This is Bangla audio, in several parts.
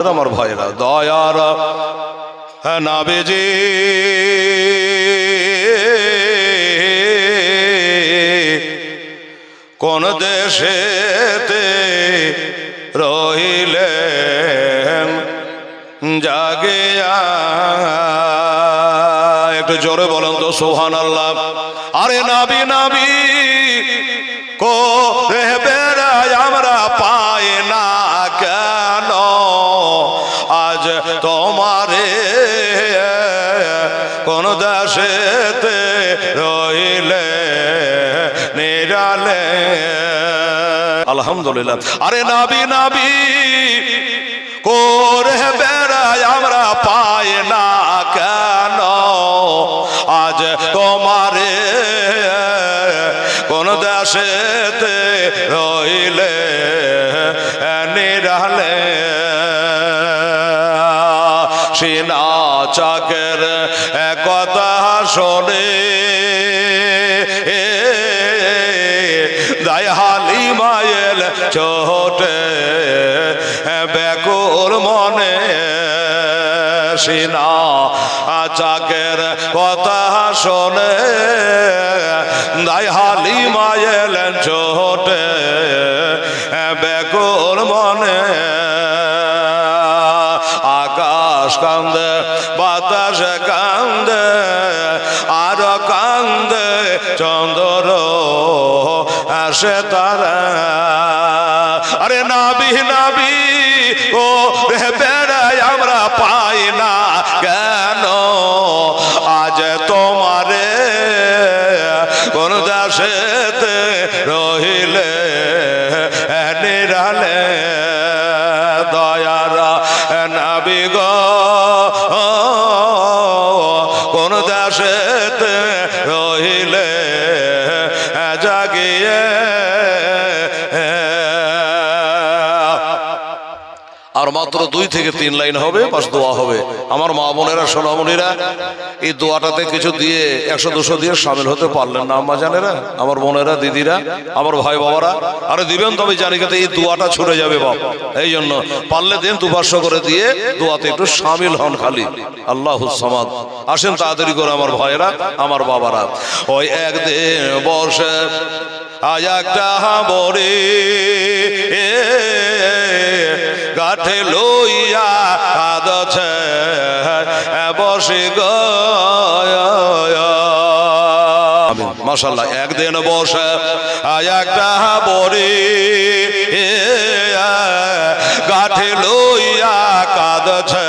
আমার ভাইরা দয়ার হ্যাঁ, নাবিজি। কোন দেশেতে রহিলেন জাগিয়া? একটু জোরে বলেন তো সোহান আল্লাহ আরে নাবি নাবি কো রে দেশেতে রইলে, নিরালে। আলহামদুলিল্লাহ। আরে নাবি নাবি, করে বেড়ায় আমরা পায় না কেন? আজ তোমারে কোন দেশেতে রইলে, নিরালে। সিনা সিনা চাকের কথা শোনে। দায় হালি মায়েল ছোটে বেকুর মনে। আকাশ কান্দে, বাতাস কান্দে, আর কান্দে, চন্দ্র আসে তারা। আর মাত্র দুই থেকে তিন লাইন হবে বাস দোয়া হবে। আমার মা বোনেরা, সোনামণিরা, এই দোয়াটাতে কিছু দিয়ে, একশো দুশো দিয়ে সামিল হতে পারলেন না, আম্মা জানেরা, আমার বোনেরা, দিদিরা, আমার ভাই বাবারা। আরে দিবেন তবে জানি, কিন্তু এই দোয়াটা ছুটে যাবে বাবা এই জন্য পারলে দিন দুপার্শ্ব করে দিয়ে দোয়াতে একটু সামিল হন খালি। আল্লাহ সামাদ। আসেন তাড়াতাড়ি করে আমার ভাইয়েরা, আমার বাবারা। ওই একদিন বসে, আজ একটা বরে গাঠে লইয়া কাঁদছে বসে মাসাল্লাহ একদিন বসে একটা বড়ি গাঠে লইয়া কাঁদছে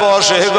বসে গ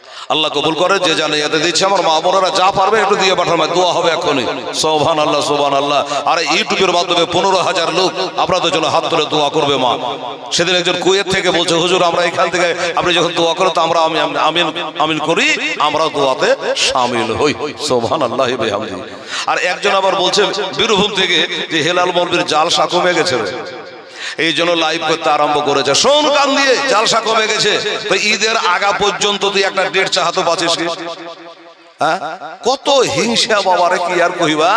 আল্লাহ কবুল করে, যে জানে এতে দিচ্ছে আমার মা বোনেরা যা পারবে একটু দিয়ে পাঠানো দোয়া হবে এখনই। সোহান আল্লাহ সোহান আল্লাহ আর ইউটিউবের মাধ্যমে পনেরো হাজার লোক আপনাদের জন্য হাত ধরে দোয়া করবে মা। সেদিন একজন কুয়েত থেকে বলছে, হুজুর, আমরা এখান থেকে আপনি যখন দোয়া করো তো আমরা আমি আমিন আমিন করি আমরা দোয়াতে সামিল হই। সোহান আল্লাহ আর একজন আবার বলছে, বীরভূম থেকে যে হেলাল মলবির জালসা কমে গেছে। এই জন্য লাইভ করতে আরম্ভ করেছে। শোন, কান দিয়ে, জালসা কমে গেছে? তো ঈদের আগা পর্যন্ত তুই একটা ডেট চাহাতো হ্যাঁ? কত হিংসা বাবারে কি আর কহিবা?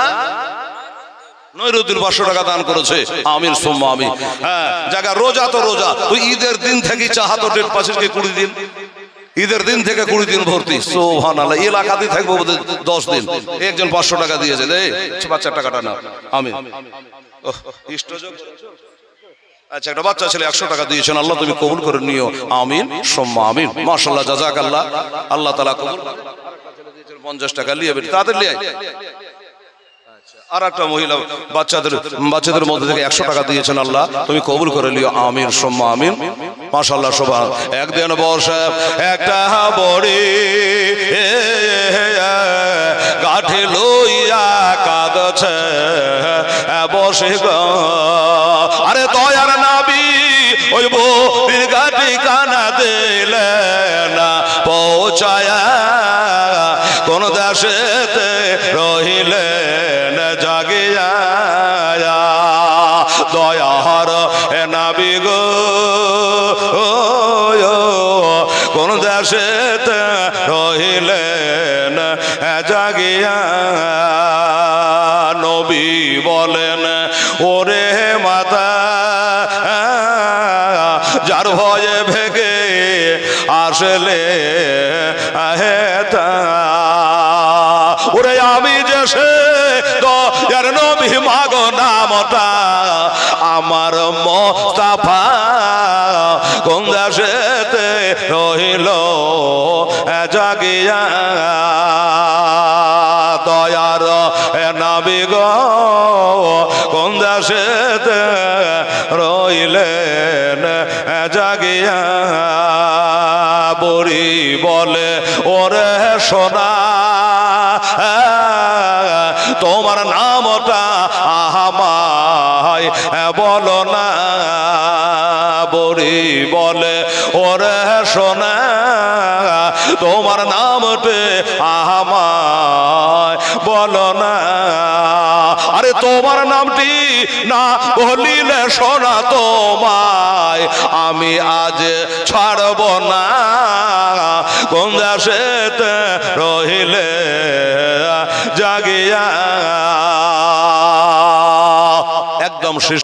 টাকা দান করেছে। হ্যাঁ রোজা তো রোজা। তুই ঈদের দিন থেকে চাহাতো ডেট কি কুড়ি দিন। ঈদের দিন থেকে কুড়ি দিন ভর্তি। থাকব দশ দিন। একজন পাঁচশো টাকা দিয়েছে বাচ্চার টাকাটা না আমি আচ্ছা একটা বাচ্চা ছেলে একশো টাকা দিয়েছেন, আল্লাহ তুমি কবুল করে নিও। আমিন, সোম্মা আমিন। মাশাল্লাহ জাজাক আল্লাহ আল্লাহ তালা কবুল পঞ্চাশ টাকা, লিয়ে তাদের লিয়ে আর একটা মহিলা বাচ্চাদের বাচ্চাদের মধ্যে থেকে একশো টাকা দিয়েছেন আল্লাহ। তুমি কবুল করে লিও আমিন, সোম্মা, আমিন। মাশাল্লাহ শোভা একদিন বসে একটা বড়ি কাঠে লইয়া কাগছে বসে আরে দয়ার নাবি, ওই বীর গাটি কানা দিলে না পৌঁছায়া। কোন দেশেতে আমার মোস্তাফা কোন দেশেতে রহিল জাগিয়া দয়ার নাবি না বলিলে সোনা তোমায় আমি আজ ছাড়ব না। কোন দেশেতে রহিলে জাগিয়া। একদম শেষ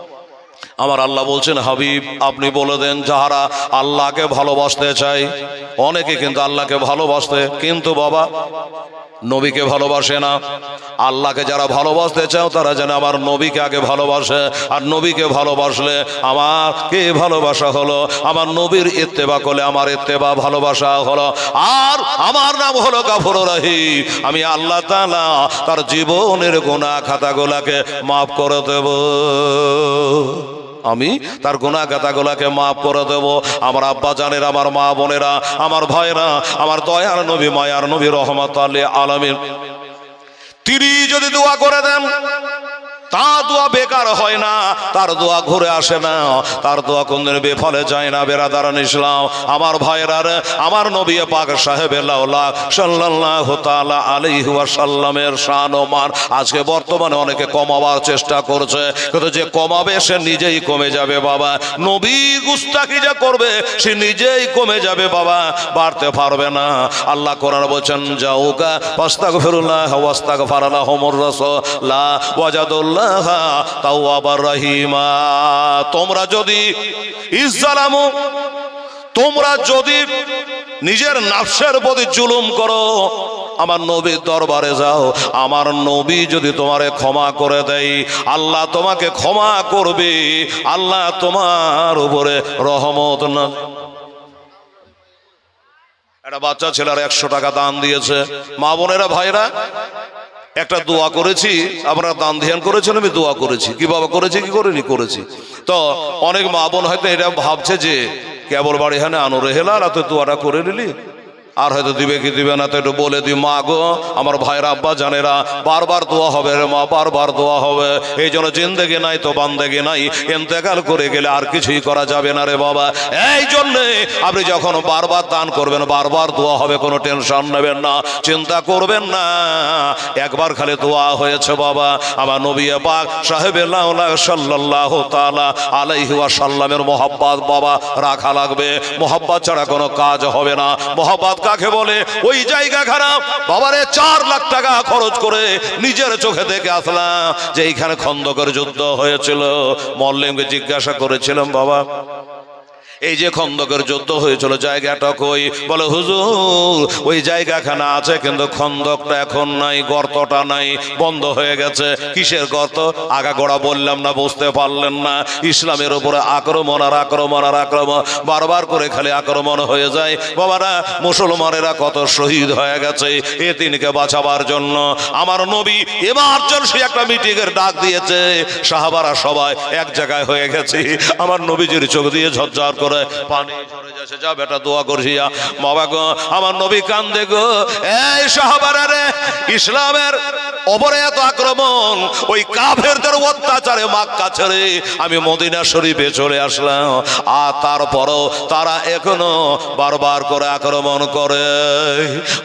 আমার আল্লাহ বলছেন, হাবিব, আপনি বলে দেন, যাহারা আল্লাহকে ভালোবাসতে চাই অনেকে কিন্তু আল্লাহকে ভালোবাসতে, কিন্তু বাবা, নবীকে ভালোবাসে না। আল্লাহকে যারা ভালোবাসতে চাও, তারা যেন আমার নবীকে আগে ভালোবাসে, আর নবীকে ভালোবাসলে আমার কে ভালোবাসা হলো? আমার নবীর ইত্তেবা করলে আমার ইত্তেবা, ভালোবাসা হলো। আর আমার নাম হলো গাফর রাহি আমি আল্লাহ তাআলা তার জীবনের গোনা খাতাগুলাকে মাফ করে দেব। আমি তার গুণা গাতাগুলাকে মাফ করে দেব। আমার আব্বা জানের, আমার মা বোনেরা, আমার ভাইরা আমার দয়ার নবী, মায়ার নবী, রহমত আলী আলমীর তিনি যদি দোয়া করে দেন তা দোয়া বেকার হয় না। তার দোয়া ঘুরে আসে না। তার দোয়া কোনদিন বেফলে যায় না বেরাদারান ইসলাম আমার ভাইয়েরার আমার নবী পাক সাহেব সাল্লাল্লাহু তাআলা আলাইহি ওয়াসাল্লামের শান ও মান আজকে বর্তমানে অনেকে কমাবার চেষ্টা করছে। কিন্তু যে কমাবে সে নিজেই কমে যাবে বাবা। নবী গুস্তাকি যে করবে সে নিজেই কমে যাবে বাবা। বাড়তে পারবে না। আল্লাহ কোরআন বলছেন যাউকা পাস্তাগফিরুল্লাহ ওয়াস্তাগফারালাহুমুর রাসূলা ওয়াজাদুল্লাহ তাওয়াবার রহিমা। তোমরা যদি ইসলামু তোমরা যদি নিজের নাফসের প্রতি জুলুম করো, আমার নবীর দরবারে যাও। আমার নবী যদি তোমারে ক্ষমা করে দেয়, আল্লাহ তোমাকে ক্ষমা করবে, আল্লাহ তোমার উপরে রহমত না। একটা বাচ্চা ছেলের একশো টাকা দান দিয়েছে। মা বোনেরা, ভাইরা একটা দোয়া করেছি আপনারা দান ধ্যান করেছেন আমি দোয়া করেছি। কি বাবা করেছি, কি করিনি, করেছি। তো অনেক মা বোন হয়তো এটা ভাবছে যে, কেবল বাড়ি এখানে আনো রেহেলা আর তুই দোয়াটা করে নিলি। আর হয়তো দিবে কি দিবে না, তো একটু বলে দিই, মা গো, আমার ভাইরা আব্বা জানেরা, বারবার দোয়া হবে রে মা, বারবার দোয়া হবে। এই জন্য জিন্দেগি নাই তো বান্দেগি নাই। এন্তেকাল করে গেলে আর কিছুই করা যাবে না রে বাবা। এই জন্যে আপনি যখন বারবার দান করবেন, বারবার দোয়া হবে, কোনো টেনশন নেবেন না, চিন্তা করবেন না। একবার খালি দোয়া হয়েছে বাবা। আমার নবী পাক সাহেবের সাল্লাল্লাহু তাআলা আলাইহি ওয়াসাল্লামের মোহাব্বত বাবা, রাখা লাগবে। মোহাব্বত ছাড়া কোনো কাজ হবে না। মোহাব্বত কাকে বলে, ওই জায়গা খারাপ। বাবারে, চার লাখ টাকা খরচ করে নিজের চোখে দেখে আসলাম যে এইখানে খন্দকের যুদ্ধ হয়েছিল। মল্লিমকে জিজ্ঞাসা করেছিলাম, বাবা এই যে খন্দকের যুদ্ধ হয়েছিল, জায়গাটা কই? বলে, হুজুর, ওই জায়গাখানা আছে, কিন্তু খন্দকটা এখন নাই, গর্তটা নাই, বন্ধ হয়ে গেছে। কিসের গর্ত? আগা গোড়া বললাম না, বুঝতে পারলেন না। ইসলামের উপরে আক্রমণ আর আক্রমণ আর আক্রমণ, বারবার করে খালি আক্রমণ হয়ে যায়। বাবারা, মুসলমানেরা কত শহীদ হয়ে গেছে এ তিনকে বাঁচাবার জন্য। আমার নবী এবার সে একটা মিটিং এর ডাক দিয়েছে। সাহাবারা সবাই এক জায়গায় হয়ে গেছে। আমার নবীজির চোখ দিয়ে ঝরঝর করে পানি ঝরে যাচ্ছে। যা বেটা দোয়া আমার নবী এই ইসলামের ওপরে এত আক্রমণ, ওই কাফেরদের অত্যাচারে মাক্কা ছেড়ে আমি মদিনা শরীফে চলে আসলাম। আর তারপরও তারা এখনও বারবার করে আক্রমণ করে,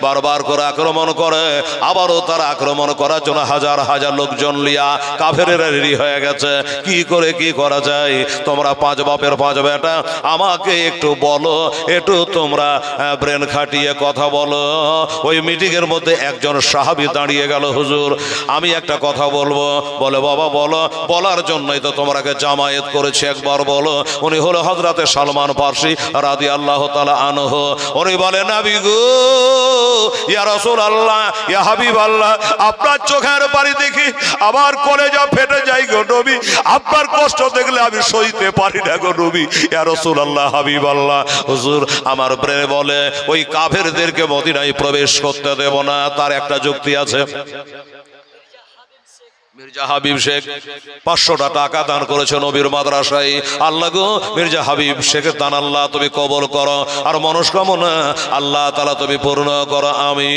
বারবার করে আক্রমণ করে। আবারও তারা আক্রমণ করার জন্য হাজার হাজার লোকজন লিয়া কাফেরেরা রেডি হয়ে গেছে। কি করে কি করা যায়? তোমরা পাঁচ বাপের পাঁচ বেটা আমাকে একটু বলো, একটু তোমরা ব্রেন খাটিয়ে কথা বলো। ওই মিটিংয়ের মধ্যে একজন সাহাবি দাঁড়িয়ে গেল, হুজুর। আমি একটা কথা বলব। বলে, বাবা, বলো, বলার জন্যই তো তোমরাকে জামায়াত করেছে, একবার বলো। উনি হলো হজরতে সালমান পার্সি রাদি আল্লাহ তালা আনহ। উনি বলেন নাবি গো, ইয়া রসুল আল্লাহ ইয়া হাবিব আল্লাহ আপনার চোখের বাড়ি দেখি, আমার কলেজা ফেটে যাই গো নবী। আপনার কষ্ট দেখলে আমি সইতে পারি না গো নবী। ইয়া রসুল আল্লাহ হাবিব আল্লাহ হুজুর, আমার ব্রেনে বলে, ওই কাফেরদেরকে মদিনায় প্রবেশ করতে দেব না, তার একটা যুক্তি আছে। মির্জা হাবিব শেখ পাঁচশোটা টাকা দান করেছে নবীর আল্লাহ গো, মির্জা হাবিব দান আল্লাহ, তুমি কবল করো। আর মনস্কামনা, আল্লাহ তালা তুমি পূর্ণ করো। আমি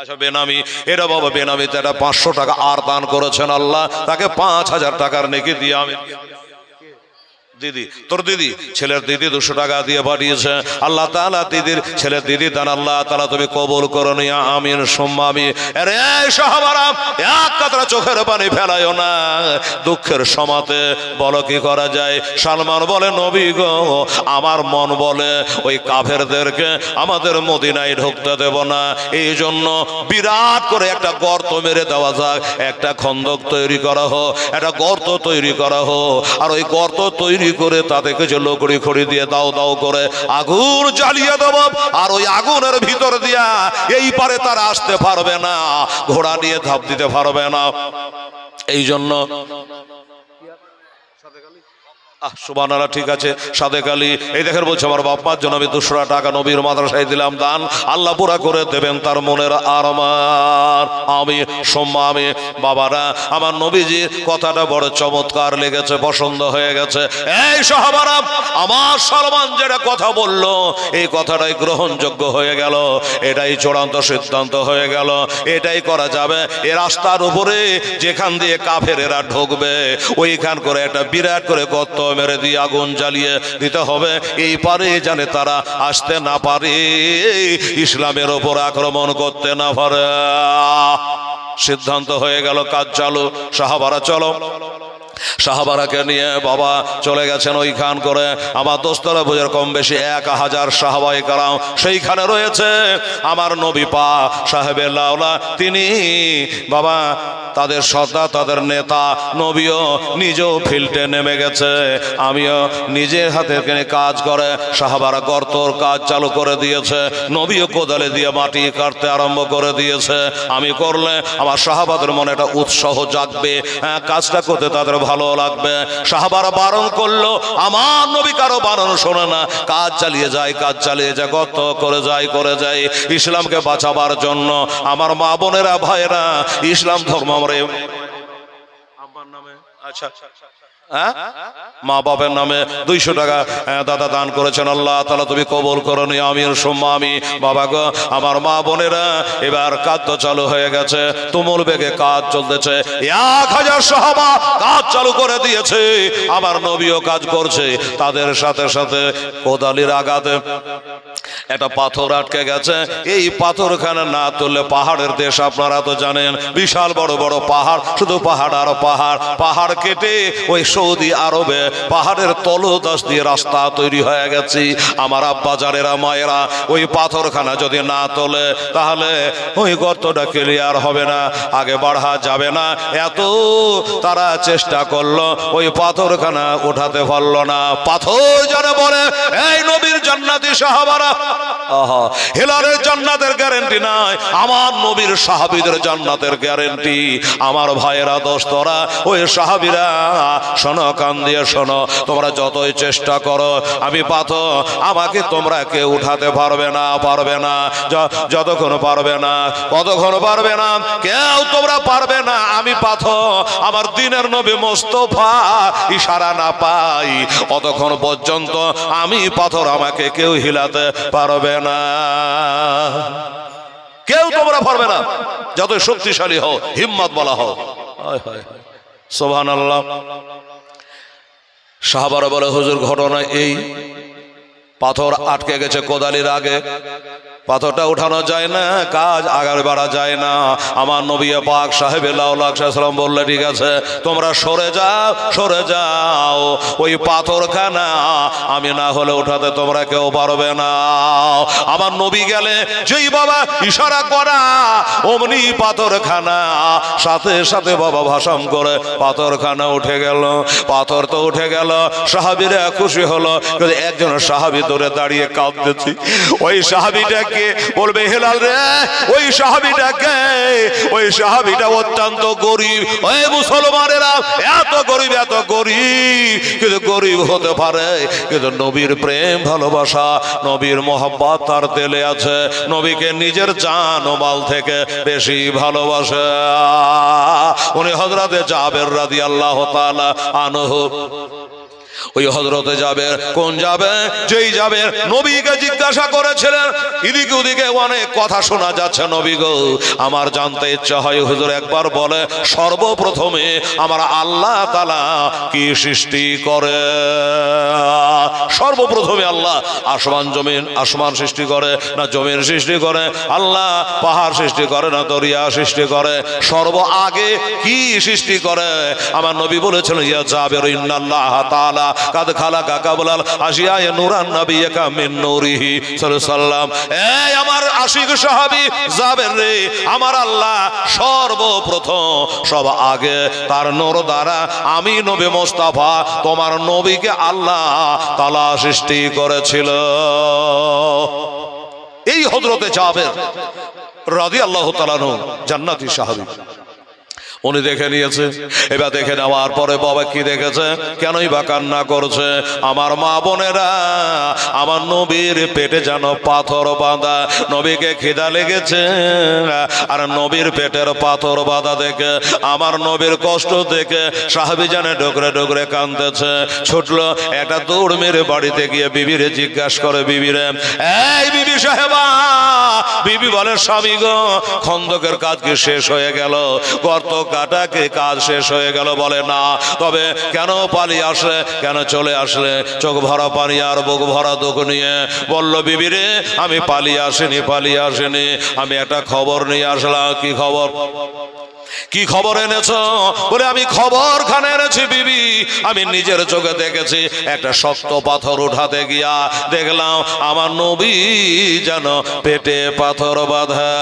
আচ্ছা বেনামি। এটা বাবা, বেনামিতে একটা পাঁচশো টাকা আর দান করেছেন আল্লাহ। তাকে পাঁচ হাজার টাকার নেকি দিয়ে আমি দিদি, তোর দিদি, ছেলের দিদি দুশো টাকা দিয়ে পাঠিয়েছে। আল্লাহ তালা দিদির ছেলের দিদি দান আল্লাহ তালা তুমি কবল করো নিয়া আমিন সোম্মামি এক কাতরা চোখের পানি ফেলাইও না। দুঃখের সমাতে বলো কি করা যায়? সালমান বলে, নবী গো, আমার মন বলে, ওই কাফেরদেরকে আমাদের মদিনায় ঢুকতে দেব না। এই জন্য বিরাট করে একটা গর্ত মেরে দেওয়া যাক। একটা খন্দক তৈরি করা হোক, একটা গর্ত তৈরি করা হোক। আর ওই গর্ত তৈরি করে তাতে কিছু লোকড়ি খড়ি দিয়ে দাও দাও করে আগুন জ্বালিয়ে দেব। আর ওই আগুনের ভিতর দিয়া এই পারে তারা আসতে পারবে না, ঘোড়া নিয়ে ধাপ দিতে পারবে না। এই জন্য সুবান ঠিক আছে। সাদেক আলী, এই দেখেন বলছে, আমার বাপ্পার জন্য আমি দুশো টাকা নবীর মাদ্রাসায় দিলাম দান। আল্লাহ পুরা করে দেবেন তার মনের আরমান আমি সোম্মা, আমি বাবারা, আমার নবীজির কথাটা বড় চমৎকার লেগেছে, পছন্দ হয়ে গেছে। এই সহবারাম আমার সলমান যেটা কথা বলল, এই কথাটাই গ্রহণযোগ্য হয়ে গেল। এটাই চূড়ান্ত সিদ্ধান্ত হয়ে গেল। এটাই করা যাবে। এ রাস্তার উপরে যেখান দিয়ে কাফের এরা ঢুকবে, ওইখান করে একটা বিরাট করে গর্ত মেরে দিয়ে আগুন জ্বালিয়ে দিতে হবে। এই পারে জানে তারা আসতে না পারে। ইসলামের ওপর আক্রমণ করতে না পারে। সিদ্ধান্ত হয়ে গেল, কাজ চালু। সাহাবারা, চলো। সাহাবারাকে নিয়ে বাবা চলে গেছেন ওইখান করে। আমার দোস্তরা বুঝের কম বেশি এক হাজার সাহাবাই কারাম সেইখানে রয়েছে। আমার নবী পা সাহেবের লাউলা তিনি বাবা তাদের সত্তা তাদের নেতা, নবীও নিজেও ফিল্ডে নেমে গেছে। আমিও নিজের হাতে কাজ করে, সাহাবারা গর্তর কাজ চালু করে দিয়েছে। নবীও কোদালে দিয়ে মাটি কাটতে আরম্ভ করে দিয়েছে। আমি করলে আমার সাহাবাদের মনে একটা উৎসাহ জাগবে। হ্যাঁ কাজটা করতে তাদের ভালো লাগবে। সাহাবারা বারণ করল, আমার নবী কারও বারণ শোনে না। কাজ চালিয়ে যায়, কাজ চালিয়ে যায় কত করে যায় করে যায়। ইসলামকে বাঁচাবার জন্য আমার মা বোনেরা, ভাইয়েরা, ইসলাম ধর্ম আমরা আমার নামে আচ্ছা হ্যাঁ? মা বাবার নামে দুইশো টাকা হ্যাঁ, দাদা দান করেছেন। আল্লাহ তালা তুমি কবল করনি আমি সোম্মা আমি বাবা গো আমার মা বোনেরা এবার কাজ তো চালু হয়ে গেছে। তুমুল বেগে কাজ চলতেছে। এক হাজার সহবা কাজ চালু করে দিয়েছে। আমার নবীও কাজ করছে। তাদের সাথে সাথে কোদালির আঘাতে একটা পাথর আটকে গেছে। এই পাথরখানে না তুললে পাহাড়ের দেশ আপনারা তো জানেন বিশাল বড় বড় পাহাড়। শুধু পাহাড় আর পাহাড়। পাহাড় কেটে ওই সৌদি আরবে পাহাড়ের তলদাস দিয়ে রাস্তা তৈরি হয়ে গেছে। আমার আব্বা জানেরা, মায়েরা, ওই পাথরখানা যদি না তোলে, তাহলে ওই গর্তটা ক্লিয়ার হবে না, আগে বাড়া যাবে না। এত তারা চেষ্টা করল, ওই পাথরখানা উঠাতে পারল না। পাথর যেন বলে, এই নবীর জান্নাতি সাহাবারা আহা হেলালের জান্নাতের গ্যারেন্টি নাই। আমার নবীর সাহাবিদের জান্নাতের গ্যারেন্টি আমার ভাইয়েরা, দোস্তরা, ওই সাহাবিরা, শোনো, কান দিয়ে শোনো, তোমরা যতই চেষ্টা করো, আমি পাথর, আমাকে তোমরা কেউ উঠাতে পারবে না পারবে না যতক্ষণ পারবে না, কতক্ষণ পারবে না, কেউ তোমরা পারবে না, আমি পাথর, আমার দিনের নবী মোস্তফা ইশারা না পাই, অতক্ষণ পর্যন্ত আমি পাথর আমাকে কেউ হিলাতে পারবে না। কেউ তোমরা পারবে না। যতই শক্তিশালী হও, হিম্মত বলা হও। সোহান আল্লাহ সাহাবারা বলে, হুজুর, ঘটনা এই। পাথর আটকে গেছে কোদালির আগে। পাথরটা উঠানো যায় না, কাজ আগার বাড়া যায় না। আমার নবী পাক সাহেব সাল্লাম বললে, ঠিক আছে, তোমরা সরে যাও সরে যাও। ওই পাথরখানা আমি না হলে উঠাতে তোমরা কেউ পারবে না। আমার নবী গেলে, যেই বাবা ইশারা করা, অমনি পাথরখানা। সাথে সাথে বাবা ভাষণ করে পাথরখানা উঠে গেল। পাথর তো উঠে গেল, সাহাবিরা খুশি হলো। একজন সাহাবি ধরে দাঁড়িয়ে কাঁদতেছি। ওই সাহাবিটাকে বলবে, হেলাল রে, ওই সাহাবিটাকে, ওই সাহাবিটা অত্যন্ত গরিব। ওই মুসলমানেরা এত গরিব এত গরিব। কিন্তু গরিব হতে পারে, কিন্তু নবীর প্রেম, ভালোবাসা, নবীর মোহাম্মত তার তেলে আছে। নবীকে নিজের জান ও মাল থেকে বেশি ভালোবাসে। উনি হজরতে জাবের রাদি আল্লাহ তাআলা আনহু। ওই হজরতে যাবে, কোন যাবে? যেই যাবে, নবীকে জিজ্ঞাসা করেছিলেন, এদিকে ওদিকে অনেক কথা শোনা যাচ্ছে নবী গো। আমার জানতে ইচ্ছা হয়, হুজুর একবার বলে, সর্বপ্রথমে আমার আল্লাহ তালা কি সৃষ্টি করে? সর্বপ্রথমে আল্লাহ আসমান, জমিন, আসমান সৃষ্টি করে, না জমিন সৃষ্টি করে, আল্লাহ পাহাড় সৃষ্টি করে, না দরিয়া সৃষ্টি করে, সর্ব আগে কি সৃষ্টি করে? আমার নবী বলেছেন ইয়া জাবের, ইন্নাল্লাহ কাদ ইয়া নূরান নাবিয়াকা মিন নূরিহি সাল্লাল্লাহু এই আমার আশিক জাবের রে। আমার আল্লাহ সর্বপ্রথম, সব আগে তার নূর দ্বারা আমি নবী মোস্তাফা, তোমার নবীকে আল্লাহ তালা সৃষ্টি করেছিল। এই হজরতে জাবের রাদি আল্লাহ তালানু জান্নাতি সাহাবী। উনি দেখে নিয়েছে। এবার দেখে নেওয়ার পরে বাবা কি দেখেছে? কেনই বা কান্না করছে? আমার মা বোনেরা, আমার নবীর পেটে যেন পাথর বাঁধা, নবীকে খিদা লেগেছে। আর নবীর পেটের পাথর বাঁধা দেখে, আমার নবীর কষ্ট দেখে সাহাবি জানে ডোকরে ডোকরে কান্দতেছে ছুটলো একটা দৌড় মেরে বাড়িতে গিয়ে বিবিরে জিজ্ঞাসা করে, বিবিরে, এই বিবি সাহেবা বিবি বলে, স্বামী গো, খন্দকের কাজ কি শেষ হয়ে গেল? গর্ত কাটা কি কাজ শেষ হয়ে গেল? বলে, না। তবে কেন পালিয়ে আসলে? কেন চলে আসলে? চোখ ভরা পানি আর বুক ভরা দুঃখ নিয়ে? বলল, বিবি রে, আমি পালিয়ে আসিনি পালিয়ে আসিনি। আমি একটা খবর নিয়ে আসলাম। কি খবর? কি খবর এনেছ? বলে, আমি খবর খানে এনেছি, বিবি। আমি নিজের চোখে দেখেছি, একটা শক্ত পাথর উঠাতে গিয়া দেখলাম, আমার নবী যেন পেটে পাথর বাঁধা।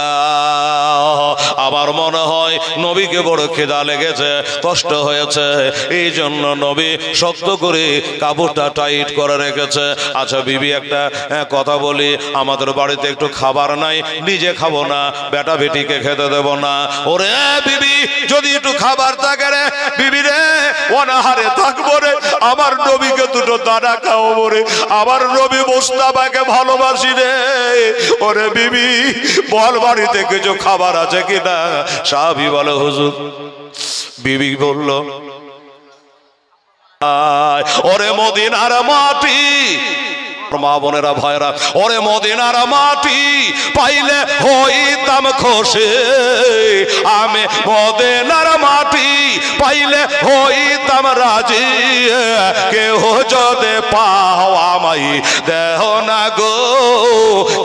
আমার মনে হয় নবীকে বড় খেদা লেগেছে, কষ্ট হয়েছে। এই জন্য নবী শক্ত করে কাপড়টা টাইট করে রেখেছে। আচ্ছা বিবি, একটা কথা বলি। আমাদের বাড়িতে একটু খাবার নাই, নিজে খাব না। বেটা বেটিকে খেতে দেব না। ওরে বিবি যদি একটু খাবার থাকে রে, বিবি রে, অনাহারে থাকব রে। আমার নবীকে দুটো দানা খাওয়াবো রে। আমার নবী মোস্তাফাকে ভালোবাসি রে। ওরে বিবি, বল বাড়িতে কিছু খাবার আছে কিনা? সাহাবি বলে, হুজুর, বিবি বলল ওরে মদিনার মাটি মা বোনেরা ভয়রা ওরে মদিনার মাটি পাইলে হইতাম খসে। আমি মদিনার মাটি পাইলে হইতাম রাজি। কেহ যদি পাও আমাই দেহ না গো,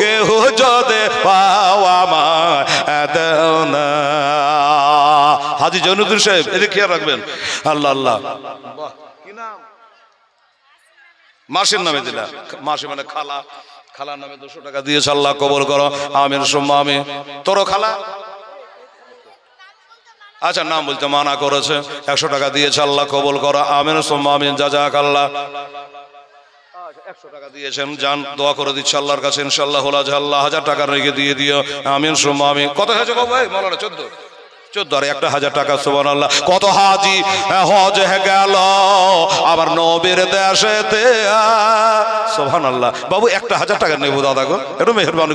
কেহ যদি পাও আমায় দেহ না। হাজি জৈনুদ্দিন সাহেব, এদিকে খেয়াল রাখবেন। আল্লাহ আল্লাহ। মাসির নামে দিলা। মাসি মানে খালা। খালার নামে দুশো টাকা দিয়েছে, আল্লাহ কবল করো। আমিন, সুম্মা আমি তোরও খালা? আচ্ছা নাম বলতে মানা করেছে। একশো টাকা দিয়েছে, আল্লাহ কবল করো। আমিন, সুম্মা, আমিন যা যাক আল্লাহ। একশো টাকা দিয়েছেন, যান, দোয়া করে দিচ্ছে আল্লাহর কাছে ইনশাল্লাহ হলা আল্লাহ হাজার টাকা রেখে দিয়ে দিও। আমিন, সুম্মা আমি কত হয়েছে ভাই? মনে চোদ্দ। চোদ্দ আর একটা হাজার টাকা সুবান আল্লাহ কত হাজি হজ গেল। আবার নবীর দেশেতে সোহান আল্লাহ বাবু, একটা হাজার টাকা নেব, দাদা একটু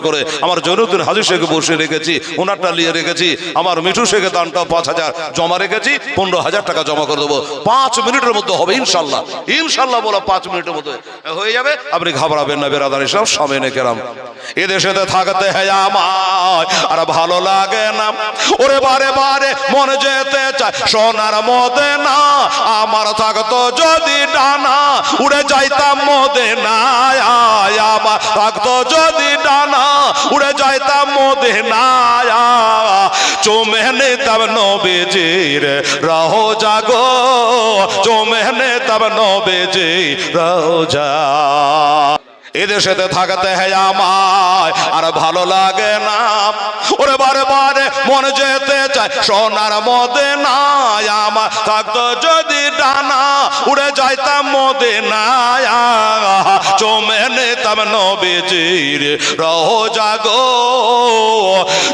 করে। আমার জনুদ্দিন হাজি শেখে রেখেছি ওনারটা নিয়ে রেখেছি, আমার মিঠু শেখে দানটা পাঁচ হাজার জমা রেখেছি, পনেরো হাজার টাকা জমা করে দেবো। পাঁচ মিনিটের মধ্যে হবে, ইনশাল্লাহ। ইনশাল্লাহ বলো, পাঁচ মিনিটের মধ্যে হয়ে যাবে। আপনি ঘাবড়াবেন না, বেরাদারি সব সামনে কেরাম। এদেশেতে থাকতে হ্যাঁ আমায়, আর ভালো লাগে না। ওরে বারে বারে মনে যেতে চায়। সোনার মদে না আমার থাকতো যদি ডানা, উড়ে যাইতাম মদে না আমার থাকতো যদি ডানা, উড়ে যাইতাম মদে না চোমে নিতাম নবীজির রহো জাগো, চোমে নিতাম নবীজি রহো যা। এদেশেতে থাকতে হ্যাঁ আমায়, আর ভালো লাগে না। ওরে বারে বারে মনে যেতে চায়। সোনার মদে না আমার, থাকতো যদি ডানা, উড়ে যাইতাম মদে না চোমে নিতাম নবীজির রহ জাগো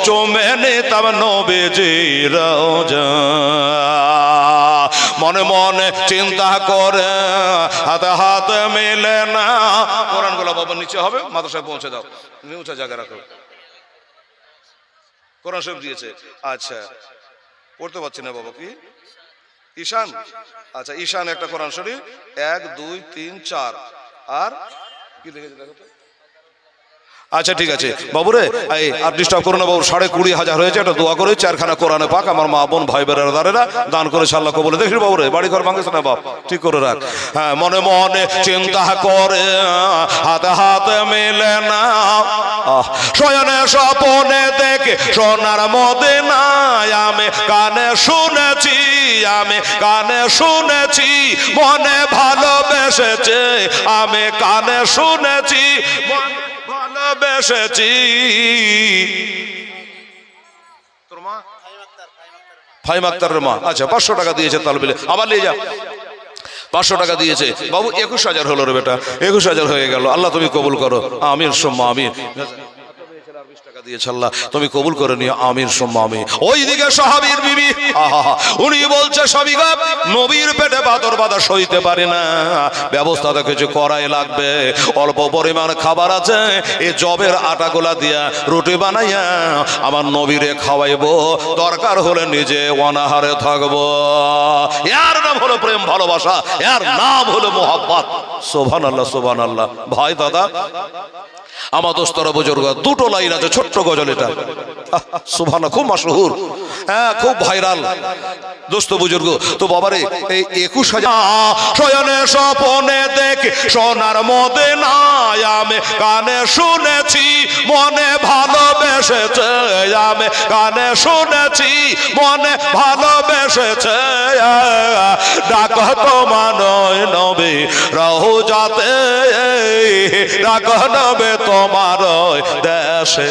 চোমে নিতাম নবীজির মনে মনে চিন্তা করে, হাতে হাতে মিলে না। কোরআনগুলো বাবা নিচে হবে, মাদ্রাসায় পৌঁছে দাও। উঁচা জায়গা রাখো। কোরআন শরীফ দিয়েছে। আচ্ছা পড়তে পারছি না বাবা কি? ঈশান? আচ্ছা ঈশান একটা কোরআন শরীফ। এক, দুই, তিন, চার। আর কি দেখেছে দেখো তো? আচ্ছা ঠিক আছে। বাবুরে, এই আর ডিস্টার্ব করো না, বাবু। সাড়ে কুড়ি হাজার হয়েছে, একটা দোয়া করে চারখানা কোরআনে পাক। আমার মা বোন, ভাই বেড়ার দারেরা, দান করে আল্লাহ কবলে দেখি বাবুরে, বাড়ি ঘর ভাঙেছ না বাপ? ঠিক করে রাখ। হ্যাঁ মনে মনে চিন্তা করে, হাতে হাতে মেলে না। শয়নে স্বপনে দেখে সোনার মদে না আমি কানে শুনেছি, আমি কানে শুনেছি, মনে ভালোবেসেছে, আমি কানে শুনেছি, মনে ভালোবেসেছি ফাইম আক্তারের মা। আচ্ছা পাঁচশো টাকা দিয়েছে তালবিলে। আবার নিয়ে যা। পাঁচশো টাকা দিয়েছে। বাবু একুশ হাজার হলো রে বেটা। একুশ হাজার হয়ে গেল। আল্লাহ তুমি কবুল করো। আমির সোম্মা আমির টাকা দিয়েছে আল্লাহ, তুমি কবুল করে নিও আমির সোম্মা আমি ওইদিকে সাহাবীর বিবি উনি বলছে সবিগা নবীর পেটে পাথর বাধা সইতে পারে না। ব্যবস্থা তো কিছু করাই লাগবে। অল্প পরিমাণ খাবার আছে এই জবের আটাগুলা দিয়া রুটি বানাইয়া আমার নবীরে খাওয়াইবো। দরকার হলে নিজে অনাহারে থাকব। এর নাম হলো প্রেম, ভালোবাসা, এর নাম হলো মোহাব্বত। সোভান আল্লাহ সোভান আল্লাহ ভাই, দাদা আমার দোস্তরা বুজুর্গ, দুটো লাইন আছে, ছোট্ট গজল এটা। সুভানা খুব মাসহুর হ্যাঁ খুব ভাইরাল। দোস্ত, বুজুর্গ, তো বাবারে, এই একুশ হাজার শয়নে দেখে, সোনার মদে আমি কানে শুনেছি, মনে ভালোবেসেছে আমি কানে শুনেছি, মনে ভালোবেসেছে। ডাক তোমার নয় নবে, রহু যাতে, ডাক নবে তোমার দেশে।